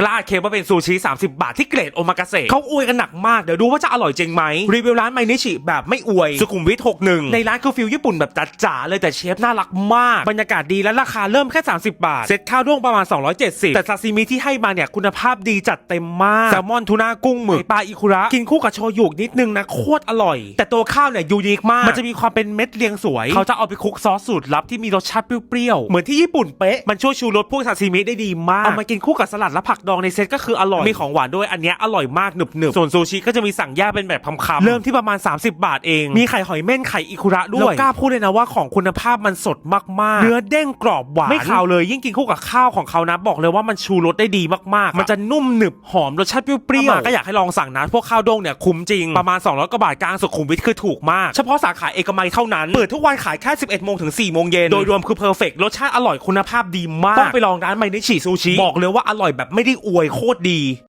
กล้าเคลมว่าเป็นซูชิ 30 บาทที่เกรดโอมากาเสะเขาอวยกันหนักมาก เดี๋ยวดูว่าจะอร่อยจริงไหมรีวิวร้านไมนิชิแบบไม่อวย สุขุมวิท61 ในร้านคือฟิลญี่ปุ่นแบบจ๋าเลยแต่เชฟน่ารักมาก บรรยากาศดีและราคาเริ่มแค่ 30 บาท เซตข้าวด้วงประมาณ 270 แต่ซาซิมิที่ให้มาเนี่ยคุณภาพดีจัดเต็มมากแซลมอนทูน่ากุ้งหมึกปลาอิคุระกินคู่กับโชยุนิดนึงนะโคตรอร่อย แต่ตัวข้าวเนี่ยยูนิคมากมันจะมีความเป็นเม็ดเรียงสวย เขาจะเอาไปคลุกซอสสูตรลับที่มีรสชาติเปรี้ยวๆเหมือนที่ญี่ปุ่นเป๊ะมันช่วยชูรสพวกซาซิมิได้ดีมากเอามากินคู่กับสลัดและผักดองในเซตก็คืออร่อย มีของหวานด้วยอันเนี้ยอร่อยมากหนึบๆส่วนซูชิก็จะมีสั่งแยกเป็นแบบคำๆเริ่มที่ประมาณ 30 บาทเอง มีไข่หอยเม่นไข่อิคุระด้วยแล้วกล้าพูดเลยนะว่าของคุณภาพมันสดมากๆ เนื้อเด้งกรอบหวานไม่คาวเลยยิ่งกินคู่กับข้าวของเขานะ บอกเลยว่ามันชูรสได้ดีมากๆ มันจะนุ่มหนึบหอมรสชาติเปรี้ยวๆก็อยากให้ลองสั่งนะพวกข้าวด้งเนี่ยคุ้มจริงประมาณ200กว่าบาทกลางสุขุมวิทคือถูกมาก เฉพาะสาขาเอกมัยเท่านั้นเปิดทุกวันขายแค่ 11โมงถึง4โมงเย็นโดยรวมคือเพอร์เฟกรสชาติอร่อยคุณภาพดีมากต้องไปลองร้านไมนิชิซูชิบอกเลยว่าอร่อยแบบไม่ได้อวยโคตรดี